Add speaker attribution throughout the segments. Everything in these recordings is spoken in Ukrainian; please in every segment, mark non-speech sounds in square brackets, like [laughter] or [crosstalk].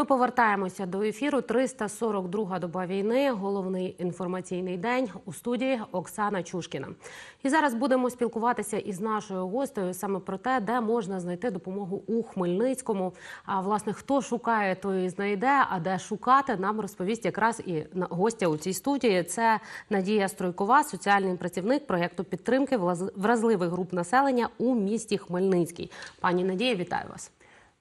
Speaker 1: Ми повертаємося до ефіру. 342 доба війни. Головний інформаційний день у студії Оксана Чушкіна. І зараз будемо спілкуватися із нашою гостею саме про те, де можна знайти допомогу у Хмельницькому. А власне хто шукає, той і знайде. А де шукати, нам розповість якраз і гостя у цій студії. Це Надія Стройкова, соціальний працівник проєкту підтримки вразливих груп населення у місті Хмельницький. Пані Надія, вітаю вас.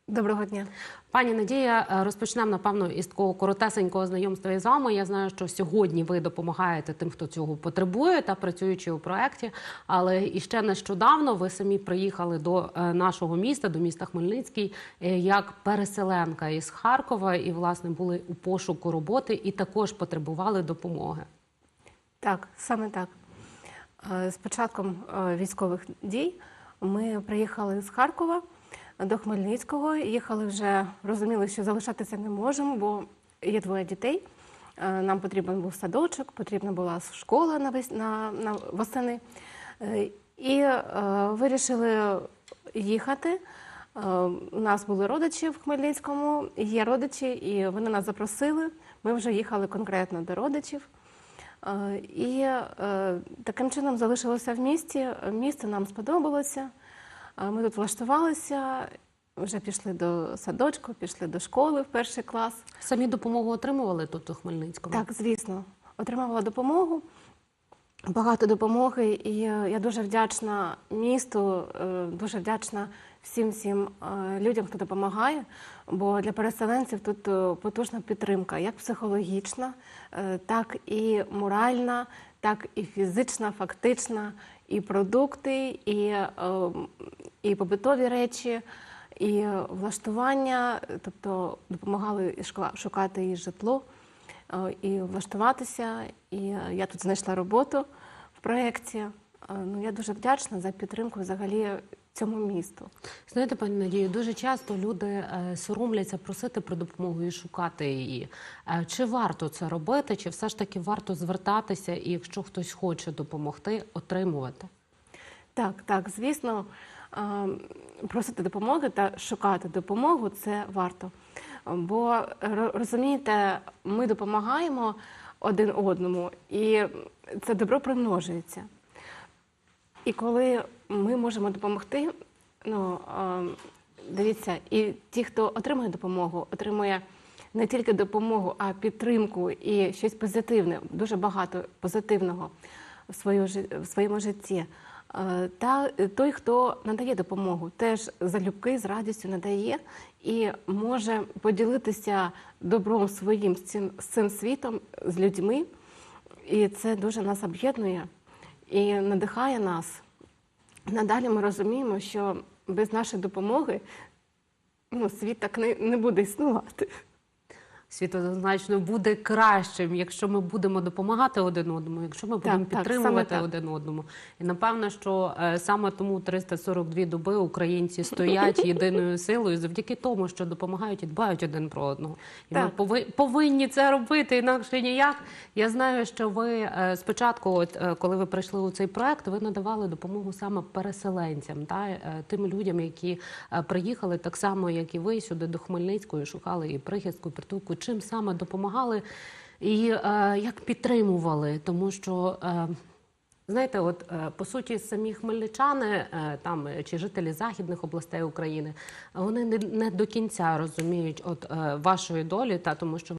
Speaker 2: Доброго дня.
Speaker 1: Пані Надія, е, розпочнемо напевно із такого коротесенького знайомства із вами. Я знаю, що сьогодні ви допомагаєте тим, хто цього потребує, та працюючи у проєкті. Але і ще нещодавно ви самі приїхали до е, нашого міста, до міста Хмельницький, е, як переселенка із Харкова, і власне були у пошуку роботи і також потребували допомоги.
Speaker 2: Так, саме так. З початком військових дій ми приїхали з Харкова до Хмельницького. Їхали вже, розуміли, що залишатися не можемо, бо є двоє дітей. Е, Нам потрібен був садочок, потрібна була школа на, на, на восени. Е, І е, вирішили їхати. Е, У нас були родичі в Хмельницькому, є родичі, і вони нас запросили. Ми вже їхали конкретно до родичів. Е, І таким чином залишилося в місті. Місто нам сподобалося. Ми тут влаштувалися, вже пішли до садочку, пішли до школи в перший клас.
Speaker 1: Самі допомогу отримували тут у Хмельницькому.
Speaker 2: Так, звісно, отримувала допомогу. Багато допомоги, і е, я дуже вдячна місту, е, дуже вдячна всім всім е, людям, хто допомагає. Бо для переселенців тут потужна підтримка, як психологічна, так і моральна, так і фізична, фактична, і продукти, і, е, і побутові речі, і влаштування, тобто допомагали шукати і житло е, і влаштуватися. І я тут знайшла роботу в проєкті. Е, Ну, я дуже вдячна за підтримку взагалі цьому місту.
Speaker 1: Знаєте, пані Надію, дуже часто люди е, соромляться просити про допомогу і шукати її. Е, Чи варто це робити, чи все ж таки варто звертатися, і якщо хтось хоче допомогти, отримувати?
Speaker 2: Так, так, звісно, е, просити допомоги та шукати допомогу це варто. Бо розумієте, ми допомагаємо один одному, і це добро примножується. І коли ми можемо допомогти, ну дивіться, і ті, хто отримує допомогу, отримує не тільки допомогу, а підтримку і щось позитивне, дуже багато позитивного в, свою, в своєму житті. Е, Та той, хто надає допомогу, теж залюбки з радістю надає і може поділитися добром своїм з цим, з цим світом, з людьми. І це дуже нас об'єднує і надихає нас. Надалі ми розуміємо, що без нашої допомоги ну, світ так не, не буде існувати.
Speaker 1: Світ однозначно буде кращим, якщо ми будемо допомагати один одному, якщо ми будемо
Speaker 2: так,
Speaker 1: підтримувати
Speaker 2: так.
Speaker 1: один одному. І напевно, що е, саме тому 342 доби українці стоять [laughs] єдиною силою завдяки тому, що допомагають і дбають один про одного. І ми
Speaker 2: Так.
Speaker 1: пови- повинні це робити, інакше ніяк. Я знаю, що ви е, спочатку, от е, коли ви прийшли у цей проект, ви надавали допомогу саме переселенцям, та е, тим людям, які е, приїхали так само, як і ви, сюди до Хмельницької, шукали і прихистку, притулку. Чим саме допомагали і е, як підтримували, тому що. Е, Знаєте, от е, по суті, самі хмельничани там чи жителі західних областей України, вони не, не до кінця розуміють от вашої долі, та тому що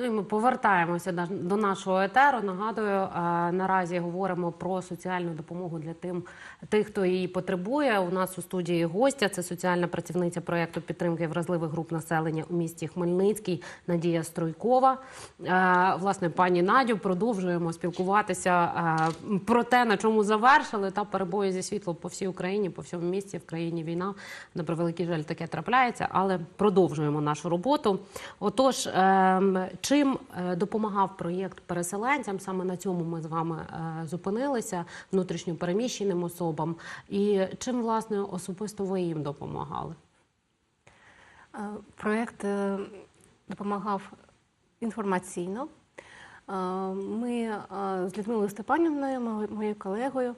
Speaker 1: Ну і ми повертаємося до нашого етеру. Нагадую, е, наразі говоримо про соціальну допомогу для тим, тих, хто її потребує. У нас у студії гостя це соціальна працівниця проєкту підтримки вразливих груп населення у місті Хмельницький Надія Стройкова. Е, Власне, пані Надю, продовжуємо спілкуватися е, про те, на чому завершили та перебої зі світлом по всій Україні, по всьому місті в країні війна. На превеликий жаль, таке трапляється, але продовжуємо нашу роботу. Отож, ем, чим е, допомагав проєкт переселенцям? Саме на цьому ми з вами е, зупинилися внутрішньо переміщеним особам. І чим власне особисто ви їм допомагали?
Speaker 2: Е, Проєкт допомагав інформаційно. Ми з Людмилою Степанівною, моєю колегою,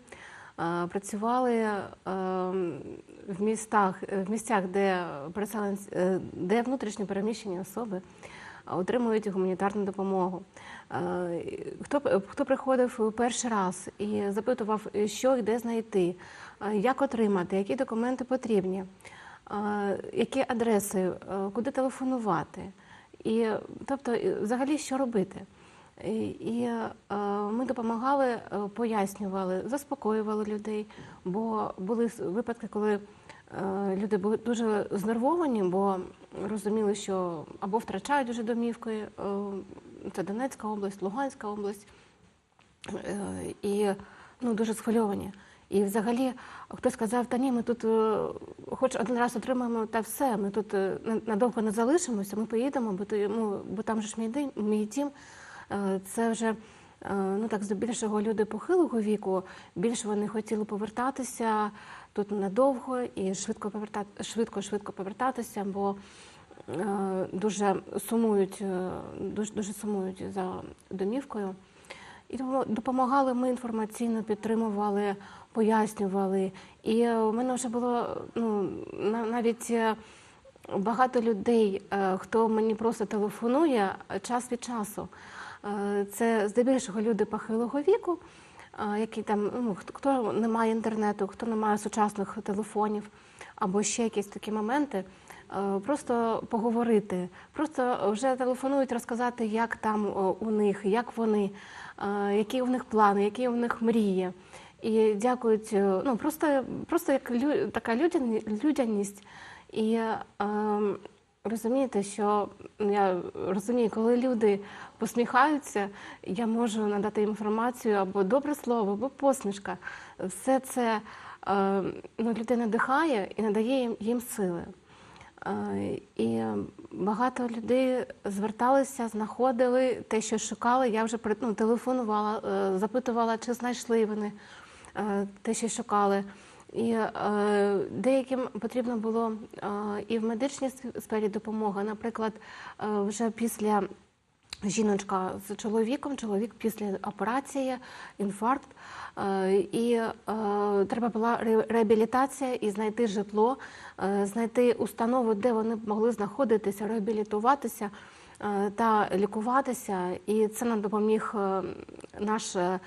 Speaker 2: працювали в містах, в місцях, де де внутрішньо переміщені особи отримують гуманітарну допомогу. Е, Хто, хто приходив перший раз і запитував, що і де знайти, е, як отримати, які документи потрібні. Е, які адреси, куди телефонувати, і тобто, взагалі, що робити. І, ми допомагали, пояснювали, заспокоювали людей, бо були випадки, коли люди були дуже знервовані, бо розуміли, що або втрачають вже домівки, е, це Донецька область, Луганська область, Е, і ну, дуже схвильовані. І взагалі хтось сказав, та ні, ми тут е, хоч один раз отримаємо та все, ми тут е, надовго не залишимося, ми поїдемо, бо, ну, бо там же ж мій мій дім. Е, Це вже е, ну так здебільшого люди похилого віку, більше вони хотіли повертатися тут надовго і швидко повертати, швидко, швидко повертатися, бо е, дуже сумують, е, дуже, дуже сумують за домівкою. І допомагали ми інформаційно, підтримували, пояснювали. І у мене вже було ну, навіть е, багато людей, хто мені просто телефонує час від часу. Це здебільшого люди похилого віку, які там, ну, хто- не має інтернету, хто не має сучасних телефонів, або ще якісь такі моменти. Е, Просто поговорити, просто вже телефонують розказати, як там е, у них, як вони, е, які у них плани, які у них мрії. І дякують, ну просто, просто як лю, така людяні- людяність. І е, розумієте, що я розумію, коли люди посміхаються, я можу надати інформацію або добре слово, або посмішка. Все це е, ну, людина дихає і надає їм, їм сили. Е, І багато людей зверталися, знаходили те, що шукали. Я вже ну, телефонувала, е, запитувала, чи знайшли вони те, що шукали. І е, деяким потрібно було е, і в медичній сфері допомога. Наприклад, е, вже після жіночка з чоловіком, чоловік після операції, інфаркт. Е, І е, треба була реабілітація і знайти житло, е, знайти установу, де вони могли знаходитися, реабілітуватися е, та лікуватися. І це нам допоміг е, наш е,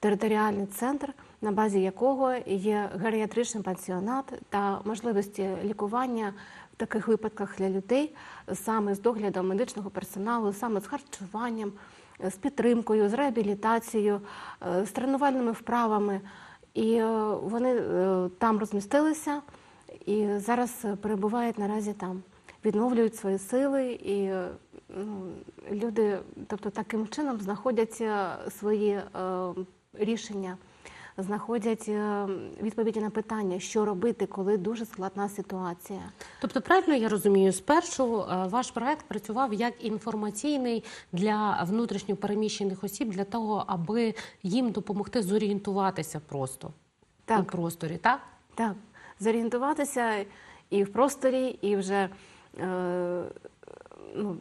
Speaker 2: територіальний центр, на базі якого є геріатричний пансіонат та можливості лікування в таких випадках для людей саме з доглядом медичного персоналу, саме з харчуванням, з підтримкою, з реабілітацією, е, з тренувальними вправами. І е, вони е, там розмістилися і зараз перебувають наразі там, відновлюють свої сили і ну, люди, тобто таким чином знаходять е, свої е, рішення, знаходять е, відповіді на питання, що робити, коли дуже складна ситуація.
Speaker 1: Тобто, правильно я розумію, спершу е, ваш проект працював як інформаційний для внутрішньо переміщених осіб для того, аби їм допомогти зорієнтуватися просто у просторі, так?
Speaker 2: Так, зорієнтуватися і в просторі, і вже е, ну,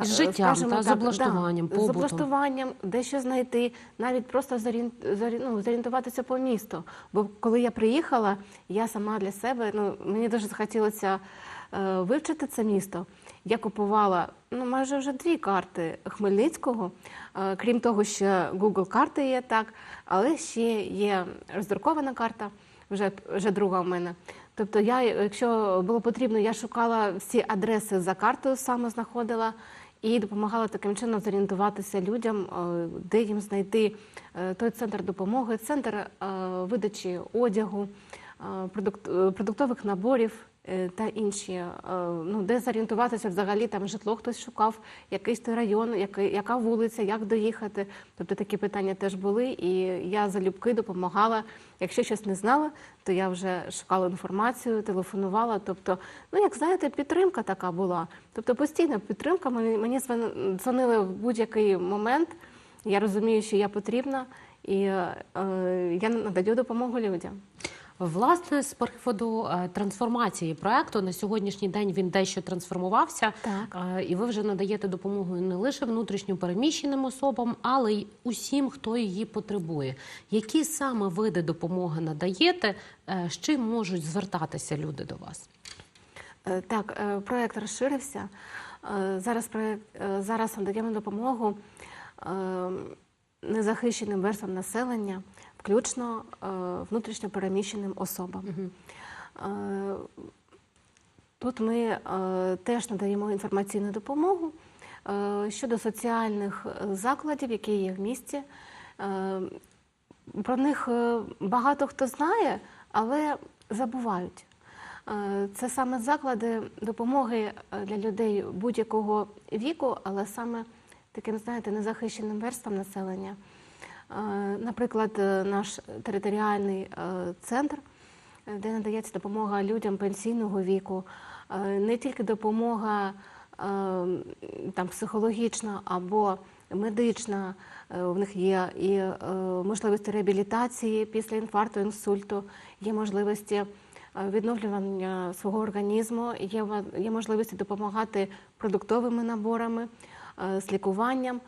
Speaker 1: З життям,
Speaker 2: скажімо
Speaker 1: та, з облаштуванням,
Speaker 2: да,
Speaker 1: побутом.
Speaker 2: з облаштуванням, де що знайти, навіть просто зорієн, зорі- ну, зорієнтуватися по місту. Бо коли я приїхала, я сама для себе, ну мені дуже захотілося е, вивчити це місто. Я купувала ну, майже вже дві карти Хмельницького, е, крім того, що Google карти є так, але ще є роздрукована карта, вже, вже друга в мене. Тобто, я, якщо було потрібно, я шукала всі адреси за картою, саме знаходила і допомагала таким чином зорієнтуватися людям, е, де їм знайти е, той центр допомоги, центр е, видачі одягу, продуктових наборів е, та інші, е, ну, де зорієнтуватися взагалі там житло хтось шукав, якийсь той район, який, яка вулиця, як доїхати. Тобто такі питання теж були, і я залюбки допомагала. Якщо щось не знала, то я вже шукала інформацію, телефонувала. Тобто, ну як знаєте, підтримка така була. Тобто постійна підтримка. Мені, мені звон- дзвонили в будь-який момент. Я розумію, що я потрібна, і е, я надаю допомогу людям.
Speaker 1: Власне, з приводу е, трансформації проекту на сьогоднішній день він дещо трансформувався.
Speaker 2: Так.
Speaker 1: Е, І ви вже надаєте допомогу не лише внутрішньо переміщеним особам, але й усім, хто її потребує. Які саме види допомоги надаєте? Е, З чим можуть звертатися люди до вас?
Speaker 2: Так, проект розширився. Зараз проект зараз надаємо допомогу незахищеним верствам населення, включно е, внутрішньо переміщеним особам. Е, Тут ми е, теж надаємо інформаційну допомогу щодо соціальних закладів, які є в місті. Про них багато хто знає, але забувають. Це саме заклади допомоги для людей будь-якого віку, але саме таким, знаєте, незахищеним верствам населення. Е, Наприклад, е, наш територіальний е, центр, де надається допомога людям пенсійного віку, не тільки допомога там, психологічна або медична, в них є і можливості реабілітації після інфаркту, інсульту, є можливості відновлювання свого організму, є, є можливості допомагати продуктовими наборами, з лікуванням.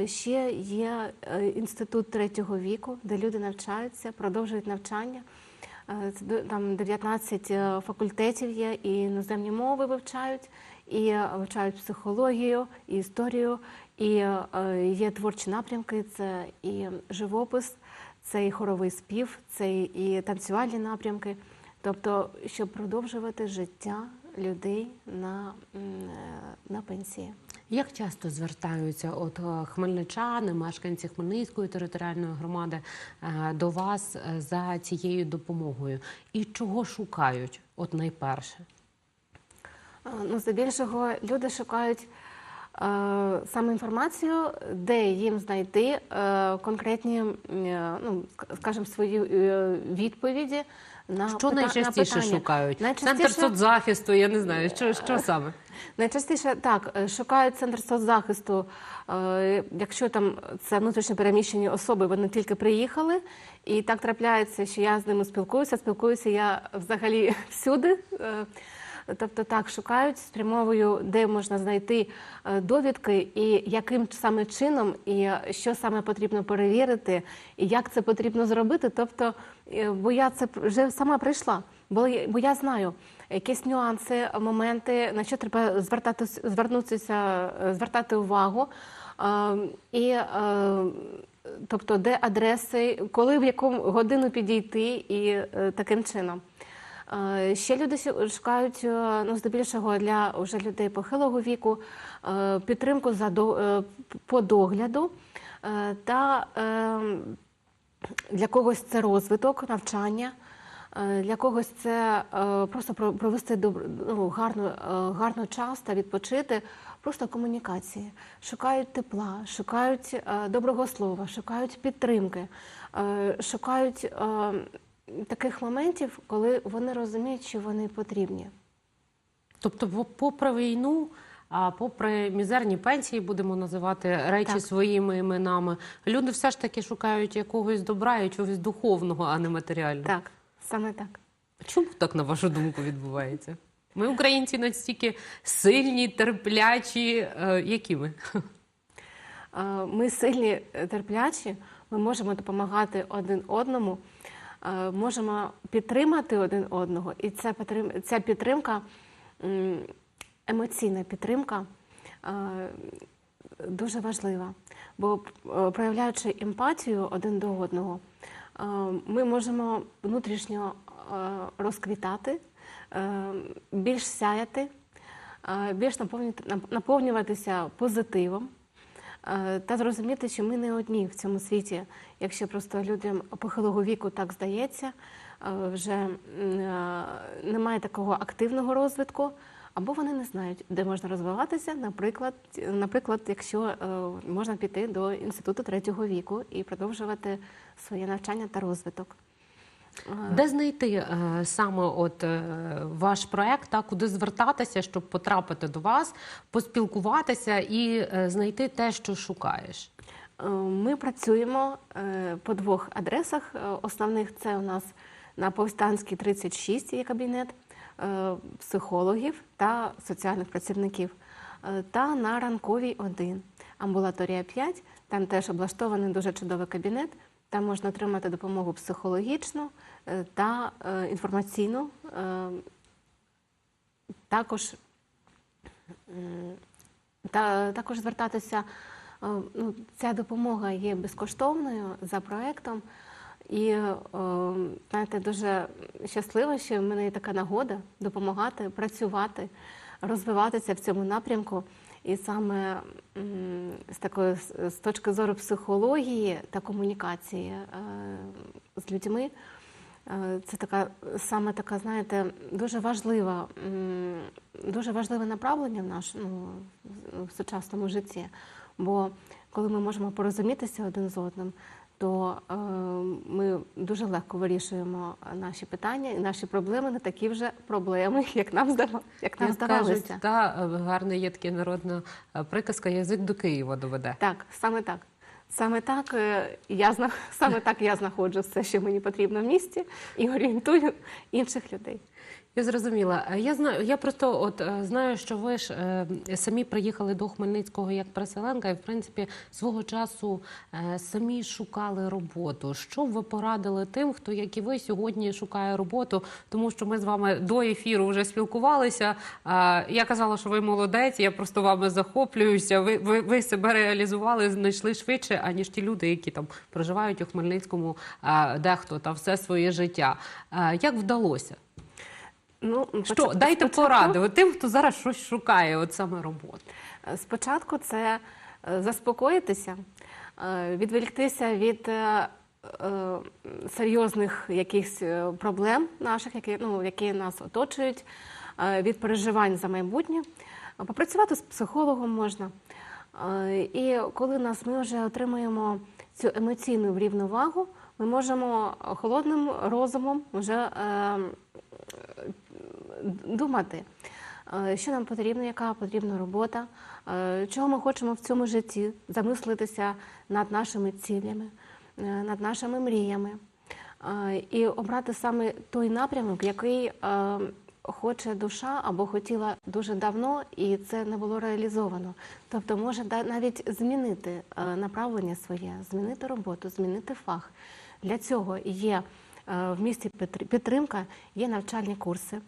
Speaker 2: Е, Ще є е, інститут третього віку, де люди навчаються, продовжують навчання. Е, там 19 е, факультетів є, і іноземні мови вивчають, і е, вивчають психологію, і історію, і е, є творчі напрямки, це і живопис, це і хоровий спів, це і танцювальні напрямки. Тобто, щоб продовжувати життя людей на, е, на пенсії.
Speaker 1: Як часто звертаються от е, хмельничани, мешканці Хмельницької територіальної громади е, до вас е, за цією допомогою? І чого шукають? От найперше?
Speaker 2: Ну, здебільшого люди шукають саме інформацію, де їм знайти конкретні, ну, скажімо, свої відповіді на
Speaker 1: Що
Speaker 2: пита-
Speaker 1: найчастіше
Speaker 2: на питання.
Speaker 1: шукають?
Speaker 2: Найчастіше-
Speaker 1: Центр соцзахисту, я не знаю, що, що саме?
Speaker 2: Найчастіше так е, шукають центр соцзахисту. е, Якщо там це внутрішньо переміщені особи, вони тільки приїхали, і так трапляється, що я з ними спілкуюся. Спілкуюся я взагалі всюди. Е, Тобто так шукають, спрямовую, де можна знайти е, довідки, і яким саме чином, і що саме потрібно перевірити, і як це потрібно зробити. Тобто, е, бо я це вже сама прийшла, бо, бо я знаю якісь нюанси, моменти, на що треба звертати звернутися, е, звертати увагу. Е, І е, тобто, де адреси, коли в яку годину підійти, і е, таким чином. Е, Ще люди шукають е, ну, здебільшого для вже людей похилого віку е, підтримку за по догляду та е, для когось це розвиток, навчання, для когось це просто провести ну, гарно, гарно час та відпочити, просто комунікації. Шукають тепла, шукають доброго слова, шукають підтримки, шукають е, таких моментів, коли вони розуміють, що вони потрібні.
Speaker 1: Тобто, попри війну, а попри мізерні пенсії, будемо називати речі
Speaker 2: Так.
Speaker 1: своїми іменами, люди все ж таки шукають якогось добра і чогось духовного, а не матеріального.
Speaker 2: Так, саме так.
Speaker 1: Чому так, на вашу думку, відбувається? Ми, українці, настільки сильні, терплячі, е, які ми?
Speaker 2: Е, Ми сильні, е, терплячі, ми можемо допомагати один одному, можемо підтримати один одного, і ця підтримка, емоційна підтримка, е, дуже важлива. Бо е, проявляючи емпатію один до одного, е, ми можемо внутрішньо е, розквітати, е, більш сяяти. е, більш наповнюватися позитивом е, та зрозуміти, що ми не одні в цьому світі. Якщо просто людям похилого віку так здається, е, вже е, немає такого активного розвитку, або вони не знають, де можна розвиватися. Наприклад, наприклад, якщо е, можна піти до інституту третього віку і продовжувати своє навчання та розвиток.
Speaker 1: Де знайти е, саме от е, ваш проект, та куди звертатися, щоб потрапити до вас, поспілкуватися і е, знайти те, що шукаєш?
Speaker 2: Ми працюємо по двох адресах. Основних це у нас на Повстанській 36 є кабінет психологів та соціальних працівників, та на ранковій 1, амбулаторія 5. Там теж облаштований дуже чудовий кабінет. Там можна отримати допомогу психологічну е, та е, інформаційну. Е, Також та також звертатися. Ну, ця допомога є безкоштовною за проектом. І знаєте, дуже щаслива, що в мене є така нагода допомагати, працювати, розвиватися в цьому напрямку. І саме з такої з- точки зору психології та комунікації е, з людьми, Е, Це така саме така, знаєте, дуже важлива, дуже важливе направлення в нашому ну, в сучасному житті. Бо коли ми можемо порозумітися один з одним, то е, ми дуже легко вирішуємо наші питання і наші проблеми не такі вже проблеми, [laughs] як нам здава, як нам
Speaker 1: Як
Speaker 2: здавалося.
Speaker 1: кажуть, та е, гарна є така народна е, приказка язик до Києва доведе.
Speaker 2: Так, саме так. Саме так е, я [laughs] саме так я знаходжу все, що мені потрібно в місті, і орієнтую інших людей.
Speaker 1: Я зрозуміла. Е, Я знаю, я просто от е, знаю, що ви ж е, самі приїхали до Хмельницького як переселенка, і в принципі свого часу е, самі шукали роботу. Що б ви порадили тим, хто як і ви сьогодні шукає роботу? Тому що ми з вами до ефіру вже спілкувалися. Е, Я казала, що ви молодець. Я просто вами захоплююся. Ви, ви, ви себе реалізували, знайшли швидше, аніж ті люди, які там проживають у Хмельницькому, е, дехто та все своє життя. Е, Як вдалося?
Speaker 2: Ну,
Speaker 1: Що дайте
Speaker 2: спочатку-
Speaker 1: поради от тим, хто зараз щось шукає, от саме роботу.
Speaker 2: Спочатку це е, заспокоїтися, е, відволіктися від е, е, серйозних якихось е, проблем наших, які, ну, які нас оточують, е, від переживань за майбутнє. Попрацювати з психологом можна. Е, І коли нас ми вже отримуємо цю емоційну врівновагу, ми можемо холодним розумом вже е, думати, е, що нам потрібно, яка потрібна робота, е, чого ми хочемо в цьому житті, замислитися над нашими цілями, е, над нашими мріями і обрати саме той напрямок, який хоче душа або хотіла дуже давно, і це не було реалізовано. Тобто може навіть змінити направлення своє, змінити роботу, змінити фах. Для цього є в місті підтримка, є навчальні курси,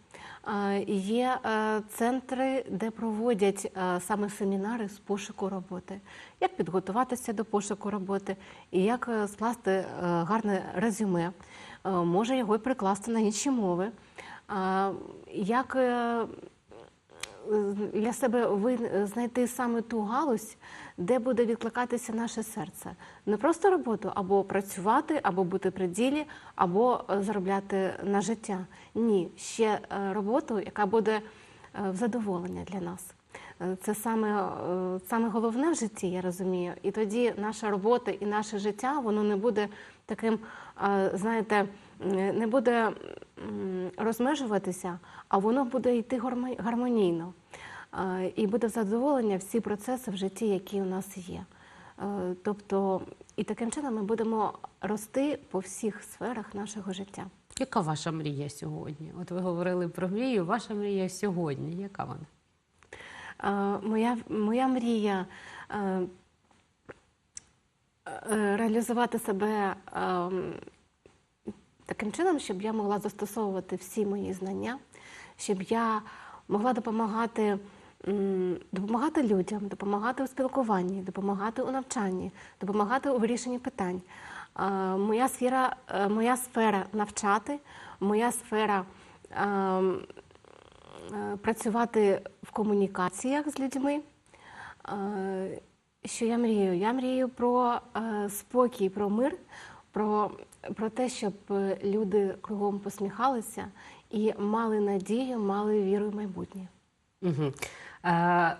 Speaker 2: е, є е, центри, де проводять е, саме семінари з пошуку роботи, як підготуватися до пошуку роботи і як е, скласти е, гарне резюме, Е, може його й прикласти на інші мови. Е, Як е, для себе знайти саме ту галузь, де буде відкликатися наше серце. Не просто роботу, або працювати, або бути при ділі, або е, заробляти на життя. Ні, ще е, роботу, яка буде е, в задоволення для нас. Це саме, саме головне в житті, я розумію. І тоді наша робота і наше життя воно не буде таким, знаєте, не буде розмежуватися, а воно буде йти гармонійно. І буде задоволення всі процеси в житті, які у нас є. Е, Тобто, і таким чином ми будемо рости по всіх сферах нашого життя.
Speaker 1: Яка ваша мрія сьогодні? От ви говорили про мрію. Ваша мрія сьогодні. Яка вона?
Speaker 2: Е, Моя, моя мрія е, реалізувати себе ем, таким чином, щоб я могла застосовувати всі мої знання, щоб я могла допомагати, допомагати людям, допомагати у спілкуванні, допомагати у навчанні, допомагати у вирішенні питань. Моя сфера, е, моя сфера навчати, моя сфера ем, е, працювати в комунікаціях з людьми. Що я мрію? Я мрію про е, спокій, про мир, про, про те, щоб е, люди кругом посміхалися і мали надію, мали віру в майбутнє.
Speaker 1: Угу. Е,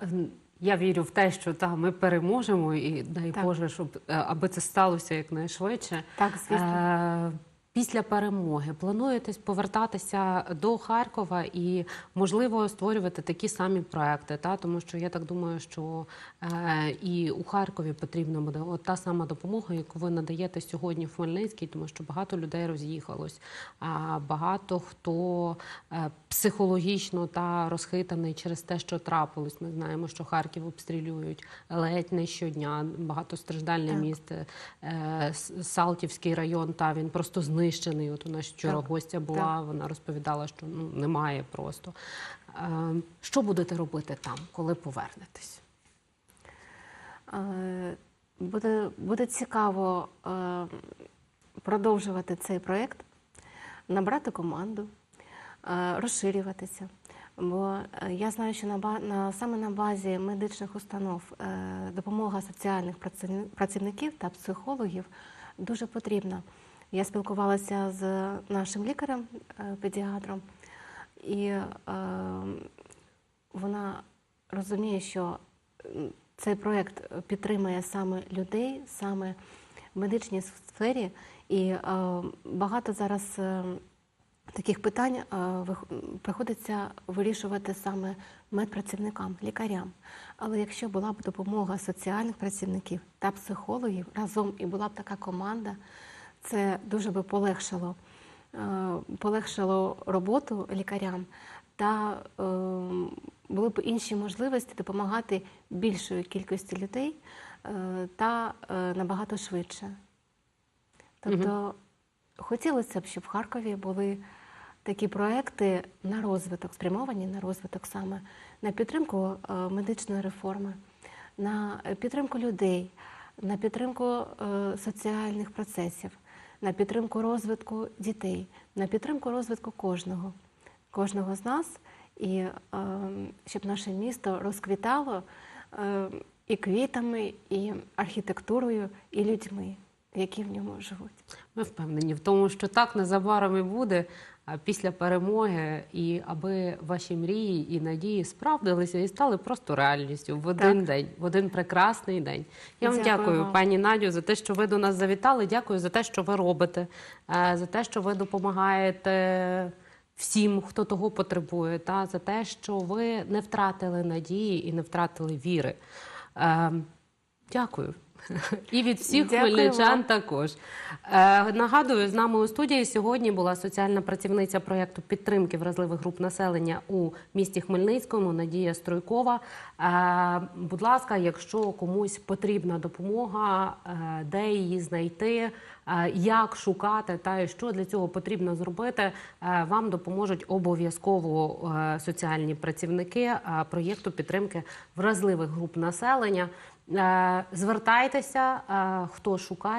Speaker 1: я вірю в те, що та, ми переможемо, і дай
Speaker 2: Так.
Speaker 1: Боже, щоб е, аби це сталося якнайшвидше.
Speaker 2: Так, звісно.
Speaker 1: Е, Після перемоги плануєте повертатися до Харкова і можливо створювати такі самі проекти, та тому що я так думаю, що е, і у Харкові потрібна буде от та сама допомога, яку ви надаєте сьогодні в Хмельницький, тому що багато людей роз'їхалось, а багато хто е, психологічно та розхитаний через те, що трапилось. Ми знаємо, що Харків обстрілюють ледь не щодня. Багатостраждальне
Speaker 2: Так.
Speaker 1: місто е, Салтівський район. Та він просто знищений. От у нас вчора
Speaker 2: Так,
Speaker 1: гостя була. Вона розповідала, що ну немає просто. Е, що будете робити там, коли повернетесь?
Speaker 2: Е, Буде, буде цікаво е, продовжувати цей проєкт, набрати команду, е, розширюватися. Бо я знаю, що на, на, саме на базі медичних установ е, допомога соціальних працівників та психологів дуже потрібна. Я спілкувалася з нашим лікарем, е, педіатром, і е, вона розуміє, що цей проєкт підтримує саме людей, саме в медичній сфері. І е, багато зараз е, таких питань е, приходиться вирішувати саме медпрацівникам, лікарям. Але якщо була б допомога соціальних працівників та психологів разом і була б така команда, це дуже би полегшило, е, полегшило роботу лікарям та е, були б інші можливості допомагати більшої кількості людей е, та набагато швидше. Тобто хотілося б, щоб в Харкові були такі проекти на розвиток, спрямовані на розвиток саме на підтримку медичної реформи, на підтримку людей, на підтримку соціальних процесів, на підтримку розвитку дітей, на підтримку розвитку кожного, кожного з нас, і е, щоб наше місто розквітало е, і квітами, і архітектурою, і людьми, які в ньому живуть.
Speaker 1: Ми впевнені в тому, що так незабаром і буде після перемоги, і аби ваші мрії і надії справдилися і стали просто реальністю в один
Speaker 2: Так.
Speaker 1: день, в один прекрасний день. Я вам
Speaker 2: Дякую
Speaker 1: дякую, пані Надю, за те, що ви до нас завітали. Дякую за те, що ви робите, е, за те, що ви допомагаєте. Всім, хто того потребує, та за те, що ви не втратили надії і не втратили віри. Е, дякую. І від всіх
Speaker 2: Дякую
Speaker 1: хмельничан
Speaker 2: вам.
Speaker 1: також. Е, нагадую, з нами у студії сьогодні була соціальна працівниця проєкту підтримки вразливих груп населення у місті Хмельницькому Надія Стройкова. Е, будь ласка, якщо комусь потрібна допомога, е, де її знайти, е, як шукати та і що для цього потрібно зробити, е, вам допоможуть обов'язково е, соціальні працівники е, проєкту підтримки вразливих груп населення. Е, Звертайтеся, е, хто шукає.